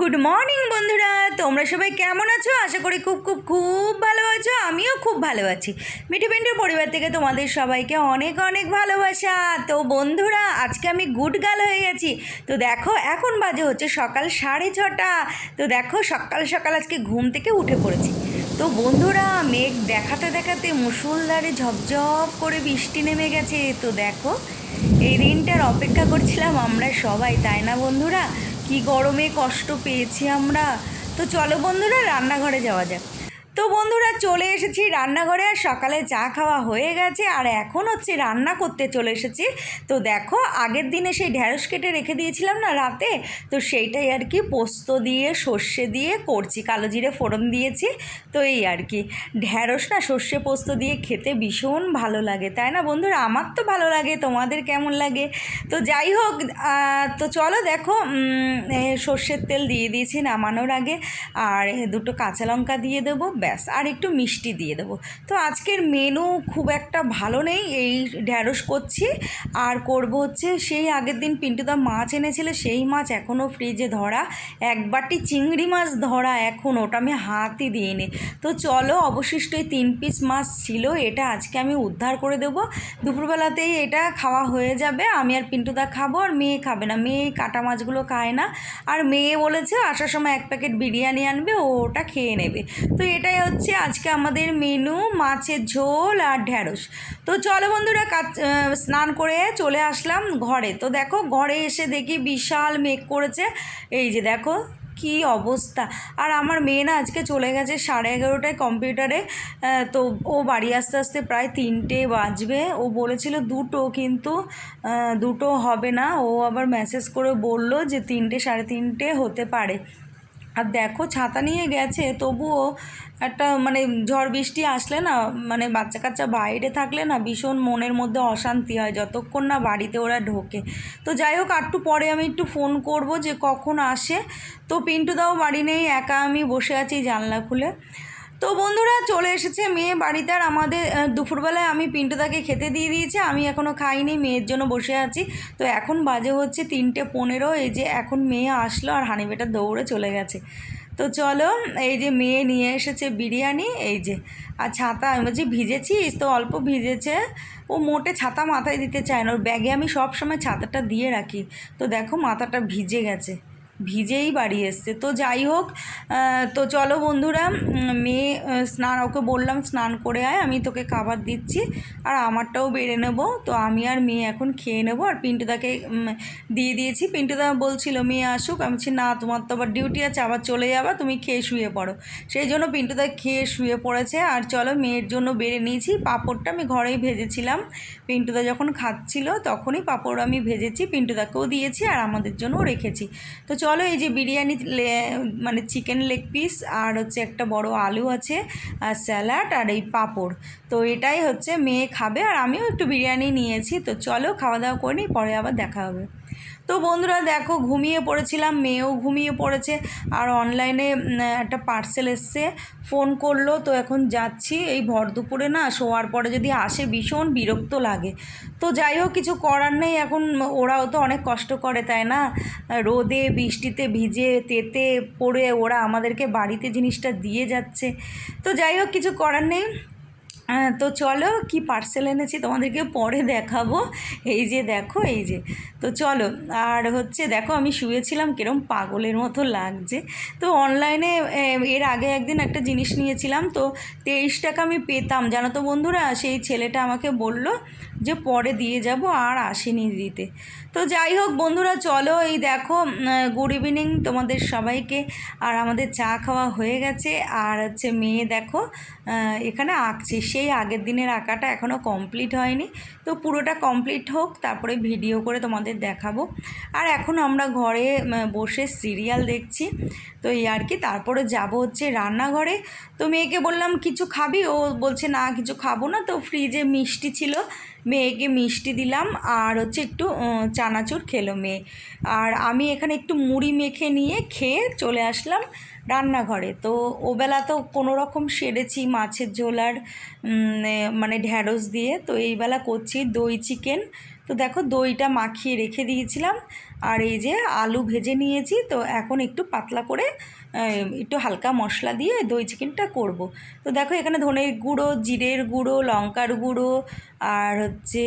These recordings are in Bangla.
গুড মর্নিং বন্ধুরা। তোমরা সবাই কেমন আছো? আশা করি খুব খুব খুব ভালো আছো। আমিও খুব ভালো আছি। মিঠু পিন্টুর পরিবার থেকে তোমাদের সবাইকে অনেক অনেক ভালোবাসা। তো বন্ধুরা, আজকে আমি গুড গার্ল হয়ে গেছি। তো দেখো, এখন বাজে হচ্ছে সকাল সাড়ে ছটা। তো দেখো, সকাল সকাল আজকে ঘুম থেকে উঠে পড়েছি। তো বন্ধুরা, মেঘ দেখাতে দেখাতে মুসুলধারে ঝপঝপ করে বৃষ্টি নেমে গেছে। তো দেখো, এই দিনটার অপেক্ষা করছিলাম আমরা সবাই, তাই না বন্ধুরা? কি গরমে কষ্ট পেয়েছি আমরা? তো চলো বন্ধুরা রান্নাঘরে যাওয়া যাক। তো বন্ধুরা চলে এসেছি রান্নাঘরে আর সকালে চা খাওয়া হয়ে গেছে আর এখন হচ্ছে রান্না করতে চলে এসেছি। তো দেখো, আগের দিনে সেই ঢ্যাঁড়স কেটে রেখে দিয়েছিলাম না রাতে? তো সেইটাই আর কি পোস্ত দিয়ে, সর্ষে দিয়ে করছি, কালো জিরে ফোড়ন দিয়েছি। তো এই আর কি। ঢ্যাঁড়স না সর্ষে পোস্ত দিয়ে খেতে ভীষণ ভালো লাগে, তাই না বন্ধুরা? আমার তো ভালো লাগে, তোমাদের কেমন লাগে? তো যাই হোক তো চলো দেখো সর্ষের তেল দিয়ে দিয়েছি নামানোর আগে। আর দুটো কাঁচা লঙ্কা দিয়ে দেবো ব্যাস, আর একটু মিষ্টি দিয়ে দেবো। তো আজকের মেনু খুব একটা ভালো নেই, এই ঢ্যাঁড়স করছি। আর করব হচ্ছে সেই আগের দিন পিন্টুদা মাছ এনেছিল, সেই মাছ এখনও ফ্রিজে ধরা। এক বাটি চিংড়ি মাছ ধরা এখন, ওটা আমি হাতই দিয়ে দিইনি। তো চলো, অবশিষ্ট এই তিন পিস মাছ ছিল, এটা আজকে আমি উদ্ধার করে দেবো। দুপুরবেলাতেই এটা খাওয়া হয়ে যাবে, আমি আর পিন্টুদা খাব, আর মেয়ে খাবে না। মেয়ে কাটা মাছগুলো খায় না। আর মেয়ে বলেছে, আসার সময় এক প্যাকেট বিরিয়ানি আনবে, ও ওটা খেয়ে নেবে। তো এটাই হচ্ছে আজকে আমাদের মেনু মাছের ঝোল আর ঢ্যাঁড়স তো চলো বন্ধুরা স্নান করে চলে আসলাম ঘরে। তো দেখো ঘরে এসে দেখি বিশাল মেঘ করেছে। এই যে দেখো কি অবস্থা। আর আমার মেয়ে না আজকে চলে গেছে সাড়ে এগারোটায় কম্পিউটারে। তো ও বাড়ি আসতে আসতে প্রায় তিনটে বাজবে। ও বলেছিল দুটো কিন্তু দুটো হবে না। ও আবার মেসেজ করে বলল যে তিনটে, সাড়ে তিনটে হতে পারে। আর দেখো, ছাতা নিয়ে গেছে, তবুও একটা মানে ঝড় বৃষ্টি আসলে না মানে বাচ্চা কাচ্চা বাইরে থাকলে না ভীষণ মনের মধ্যে অশান্তি হয়, যতক্ষণ না বাড়িতে ওরা ঢোকে। তো যাই হোক একটু পরে আমি একটু ফোন করব যে কখন আসে। তো পিন্টুদাও বাড়ি নেই, একা আমি বসে আছি জানলা খুলে। তো বন্ধুরা চলে এসেছে মেয়ে বাড়িতে আর আমাদের দুপুরবেলায় আমি পিন্টুদাকে খেতে দিয়ে দিয়েছি। আমি এখনও খাইনি, মেয়ের জন্য বসে আছি। তো এখন বাজে হচ্ছে তিনটে পনেরো। এই যে এখন মেয়ে আসলো আর হানিবেটা দৌড়ে চলে গেছে। তো চলো, এই যে মেয়ে নিয়ে এসেছে বিরিয়ানি, এই যে। আর ছাতা, আমি বলছি, ভিজেছিস? তো অল্প ভিজেছে। ও মোটে ছাতা মাথায় দিতে চায় না। ওর ব্যাগে আমি সব সময় ছাতাটা দিয়ে রাখি। তো দেখো মাথাটা ভিজে গেছে। ভিজেই বাড়ি এসছে। তো যাই হোক তো চলো বন্ধুরা মেয়ে স্নান, ওকে বললাম স্নান করে আয়, আমি তোকে খাবার দিচ্ছি, আর আমারটাও বেড়ে নেব। তো আমি আর মেয়ে এখন খেয়ে নেব, আর পিন্টুদাকে দিয়ে দিয়েছি। পিন্টুদা বলছিল, মেয়ে আসুক। আমি বলছি, না, তোমার তো আবার ডিউটি আছে, আবার চলে যাবা, তুমি খেয়ে শুয়ে পড়ো। সেই জন্য পিন্টুদা খেয়ে শুয়ে পড়েছে, আর চলো মেয়ের জন্য বেড়ে নিয়েছি। পাঁপড়টা আমি ঘরেই ভেজেছিলাম। পিন্টুদা যখন খাচ্ছিল, তখনই পাঁপড় আমি ভেজেছি, পিন্টুদাকেও দিয়েছি, আর আমাদের জন্যও রেখেছি। তো চলো, এই যে বিরিয়ানি মানে চিকেন লেগ পিস আর হচ্ছে একটা বড় আলু আছে, আর স্যালাড আর এই পাঁপড়। তো এটাই হচ্ছে, মেয়ে খাবে আর আমিও একটু বিরিয়ানি নিয়েছি। তো চলো, খাওয়া দাওয়া করে নিই, পরে আবার দেখা হবে। তো বন্ধুরা দেখো, ঘুমিয়ে পড়েছিলাম, মেয়েও ঘুমিয়ে পড়েছে, আর অনলাইনে একটা পার্সেল এসছে ফোন করল, তো এখন যাচ্ছি, এই ভর দুপুরে না শোয়ার পরে যদি আসে ভীষণ বিরক্ত লাগে। তো যাই হোক, কিছু করার নেই, এখন ওরাও তো অনেক কষ্ট করে, তাই না? রোদে, বৃষ্টিতে ভিজে, তেতে পড়ে ওরা আমাদেরকে বাড়িতে জিনিসটা দিয়ে যাচ্ছে। তো যাই হোক, কিছু করার নেই। তো চলো কি পার্সেল এনেছি তোমাদেরকে পরে দেখাবো। এই যে দেখো, এই যে। তো চলো, আর হচ্ছে দেখো, আমি শুয়েছিলাম, কিরম পাগলের মতো লাগছে। তো অনলাইনে এর আগে একদিন একটা জিনিস নিয়েছিলাম, তো তেইশ টাকা আমি পেতাম। জানো তো বন্ধুরা, সেই ছেলেটা আমাকে বলল যে পরে দিয়ে যাব আর আসেনি দিতে তো যাই হোক বন্ধুরা, চলো এই দেখো গুড ইভিনিং তোমাদের সবাইকে। আর আমাদের চা খাওয়া হয়ে গেছে। আর হচ্ছে মেয়ে দেখো এখানে আঁকছে। সেই আগের দিনের আঁকাটা এখনও কমপ্লিট হয়নি। তো পুরোটা কমপ্লিট হোক, তারপরে ভিডিও করে তোমাদের দেখাবো। আর এখন আমরা ঘরে বসে সিরিয়াল দেখছি। তো এই আর কি, তারপরে যাব হচ্ছে রান্নাঘরে। তো মেয়েকে বললাম, কিছু খাবি? ও বলছে, না, কিছু খাব না। তো ফ্রিজে মিষ্টি ছিল। মেয়েকে মিষ্টি দিলাম আর হচ্ছে একটু চানাচুর খেলো মেয়ে। আর আমি এখানে একটু মুড়ি মেখে নিয়ে খেয়ে চলে আসলাম রান্নাঘরে। তো ওবেলা তো কোনো রকম সেরেছি, মাছের ঝোল আর মানে ঢ্যাঁড়স দিয়ে। তো এইবেলা করছি দই চিকেন। তো দেখো দইটা মাখিয়ে রেখে দিয়েছিলাম। আর এই যে আলু ভেজে নিয়েছি। তো এখন একটু পাতলা করে একটু হালকা মশলা দিয়ে দই চিকেনটা করব। তো দেখো এখানে ধনের গুঁড়ো, জিরের গুঁড়ো, লঙ্কার গুঁড়ো আর হচ্ছে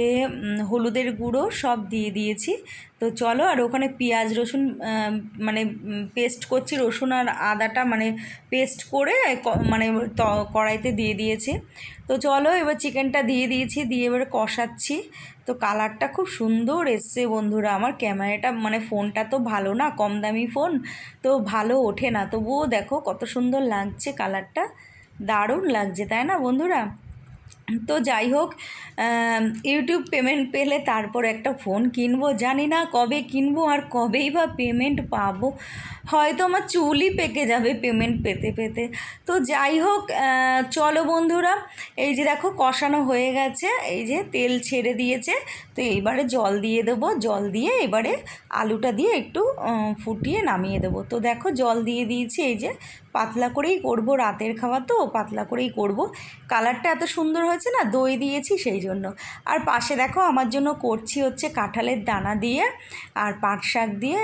হলুদের গুঁড়ো সব দিয়ে দিয়েছি। তো চলো আর ওখানে পেঁয়াজ রসুন মানে পেস্ট করছি। রসুন আর আদাটা মানে পেস্ট করে মানে কড়াইতে দিয়ে দিয়েছি। তো চলো এবার চিকেনটা দিয়ে দিয়েছি, দিয়ে এবার কষাচ্ছি। তো কালারটা খুব সুন্দর এসছে বন্ধুরা। আমার ক্যামেরাটা মানে ফোনটা তো ভালো না, কম দামি ফোন, তো ভালো ওঠে না। তবুও দেখো কত সুন্দর লাগছে কালারটা। দারুণ লাগছে, তাই না বন্ধুরা? তো যাই হোক ইউটিউব পেমেন্ট পেলে তারপর একটা ফোন কিনবো। জানি না কবে কিনবো আর কবেই বা পেমেন্ট পাবো। হয়তো আমার চুলই পেকে যাবে পেমেন্ট পেতে পেতে। তো যাই হোক চলো বন্ধুরা, এই যে দেখো কষানো হয়ে গেছে, এই যে তেল ছেড়ে দিয়েছে। তো এইবারে জল দিয়ে দেবো, জল দিয়ে এবারে আলুটা দিয়ে একটু ফুটিয়ে নামিয়ে দেবো। তো দেখো জল দিয়ে দিয়েছি, এই যে পাতলা করেই করব, রাতের খাওয়া তো, পাতলা করেই করব। কালারটা এত সুন্দর হয়েছে না, দই দিয়েছি সেই জন্য। আর পাশে দেখো আমার জন্য করছি হচ্ছে কাঁঠালের দানা দিয়ে আর পাট শাক দিয়ে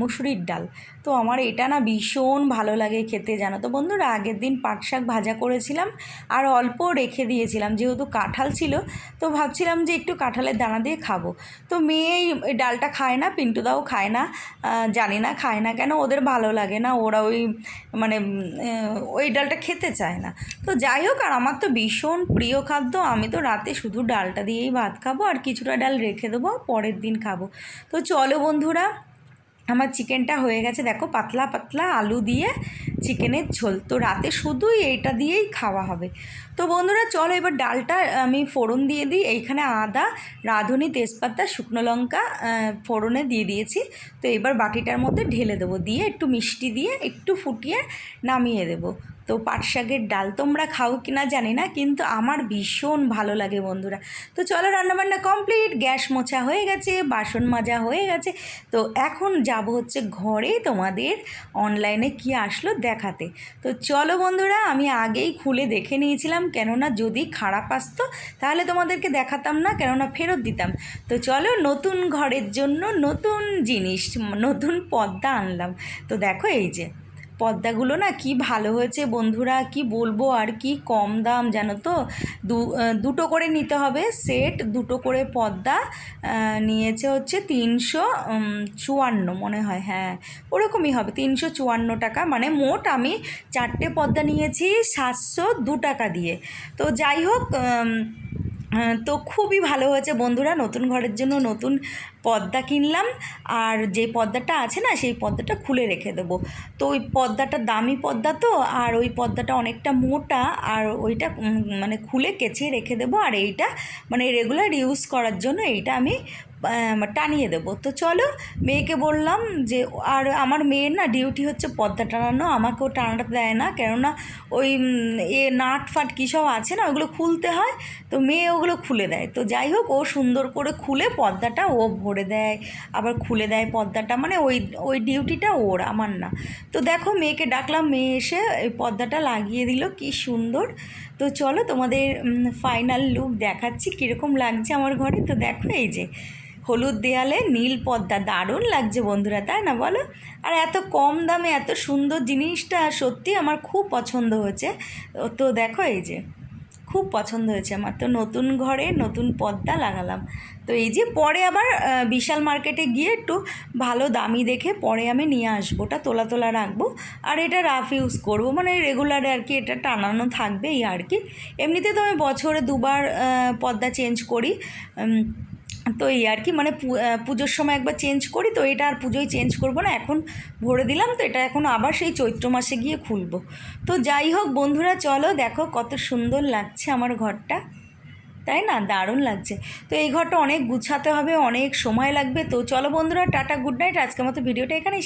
মুসুরির ডাল। তো আমার এটা না ভীষণ ভালো লাগে খেতে, জানো তো বন্ধুরা? আগের দিন পাট শাক ভাজা করেছিলাম আর অল্প রেখে দিয়েছিলাম, যেহেতু কাঁঠাল ছিল। তো ভাবছিলাম যে একটু কাঁঠালের দানা দিয়ে খাব। তো মেয়ে এই এই ডালটা খায় না, পিন্টুদাও খায় না জানি না খায় না কেন, ওদের ভালো লাগে না। ওরা ওই মানে ওই ডালটা খেতে চায় না। তো যাই হোক, আর আমার তো ভীষণ প্রিয় খাদ্য। আমি তো রাতে শুধু ডালটা দিয়েই ভাত খাব, আর কিছুটা ডাল রেখে দেবো পরের দিন খাব। তো চলো বন্ধুরা আমার চিকেনটা হয়ে গেছে, দেখো পাতলা পাতলা আলু দিয়ে চিকেনের ঝোল। তো রাতে শুধুই এইটা দিয়েই খাওয়া হবে। তো বন্ধুরা, চলো এবার ডালটা আমি ফোড়ন দিয়ে দিই। এইখানে আদা, রাঁধুনি, তেজপাতা, শুকনো লঙ্কা ফোড়নে দিয়ে দিয়েছি। তো এবার বাটিটার মধ্যে ঢেলে দেবো। দিয়ে একটু মিষ্টি দিয়ে একটু ফুটিয়ে নামিয়ে দেবো। তো পাট শাকের ডাল তোমরা খাও কি না জানি না, কিন্তু আমার ভীষণ ভালো লাগে বন্ধুরা। তো চলো রান্নাবান্না কমপ্লিট গ্যাস মোছা হয়ে গেছে, বাসন মাজা হয়ে গেছে। তো এখন যাব হচ্ছে ঘরে তোমাদের অনলাইনে কি আসলো দেখাতে। তো চলো বন্ধুরা, আমি আগেই খুলে দেখে নিয়েছিলাম, কেননা যদি খারাপ আসতো তাহলে তোমাদেরকে দেখাতাম না, কেননা ফেরত দিতাম। তো চলো নতুন ঘরের জন্য নতুন জিনিস, নতুন পদ্মা আনলাম। তো দেখো এই যে। পর্দাগুলো না কি ভালো হয়েছে বন্ধুরা? কি বলব আর কি কম দাম জানো তো? দুটো করে নিতে হবে সেট দুটো করে আহ, নিয়েছে হচ্ছে তিনশো চুয়ান্ন মনে হয় হ্যাঁ। ওরকমই হবে তিনশো চুয়ান্ন টাকা। মানে মোট আমি চারটে পর্দা নিয়েছি সাতশো দু টাকা দিয়ে। তো যাই হোক তো খুবই ভালো হয়েছে বন্ধুরা, নতুন ঘরের জন্য নতুন পর্দা কিনলাম, আর যে পর্দাটা আছে না, সেই পর্দাটা খুলে রেখে দেবো। তো ওই পর্দাটা দামি পর্দা তো, আর ওই পর্দাটা অনেকটা মোটা, আর ওইটা মানে খুলে কেচে রেখে দেবো, আর এইটা মানে রেগুলার ইউজ করার জন্য এইটা আমি টানিয়ে দেবো। তো চলো মেয়েকে বললাম যে, আর আমার মেয়ের না ডিউটি হচ্ছে পর্দা টানানো, আমাকেও টানাতে দেয় না। কেননা ওই এ নাট ফাট কী সব আছে না, ওগুলো খুলতে হয়। তো মেয়ে ওগুলো খুলে দেয়। তো যাই হোক, ও সুন্দর করে খুলে পর্দাটা ও ভরে দেয়। আবার খুলে দেয় পর্দাটা মানে ওই ওই ডিউটিটা ওর, আমার না। তো দেখো মেয়েকে ডাকলাম, মেয়ে এসে এই পর্দাটা লাগিয়ে দিল, কি সুন্দর। তো চলো তোমাদের ফাইনাল লুক দেখাচ্ছি, কীরকম লাগছে আমার ঘরে। তো দেখো এই যে হলুদ দেয়ালে নীল পদ্মা, দারুণ লাগছে বন্ধুরা, তাই না বলো? আর এত কম দামে এত সুন্দর জিনিসটা সত্যি আমার খুব পছন্দ হয়েছে। তো দেখো এই যে, খুব পছন্দ হয়েছে আমার। তো নতুন ঘরে নতুন পর্দা লাগালাম। তো এই যে পরে আবার বিশাল মার্কেটে গিয়ে একটু ভালো দামি দেখে পরে আমি নিয়ে আসব, ওটা তোলা তোলা রাখব। আর এটা রাফ ইউজ করব মানে রেগুলারে আর কি এটা টানানো থাকবে এই আর কি। এমনিতে তো আমি বছরে দুবার পর্দা চেঞ্জ করি। তো এই আর কি মানে পুজোর সময় একবার চেঞ্জ করি, তো এটা আর পুজোয় চেঞ্জ করব না, এখন ভরে দিলাম, তো এটা এখন আবার সেই চৈত্র মাসে গিয়ে খুলবো। তো যাই হোক বন্ধুরা, চলো দেখো কত সুন্দর লাগছে আমার ঘরটা। তাই না? দারুণ লাগছে। তো এই ঘরটা অনেক গুছাতে হবে, অনেক সময় লাগবে। তো চলো বন্ধুরা, টাটা গুড নাইট আজকের মতো ভিডিওটা এখানে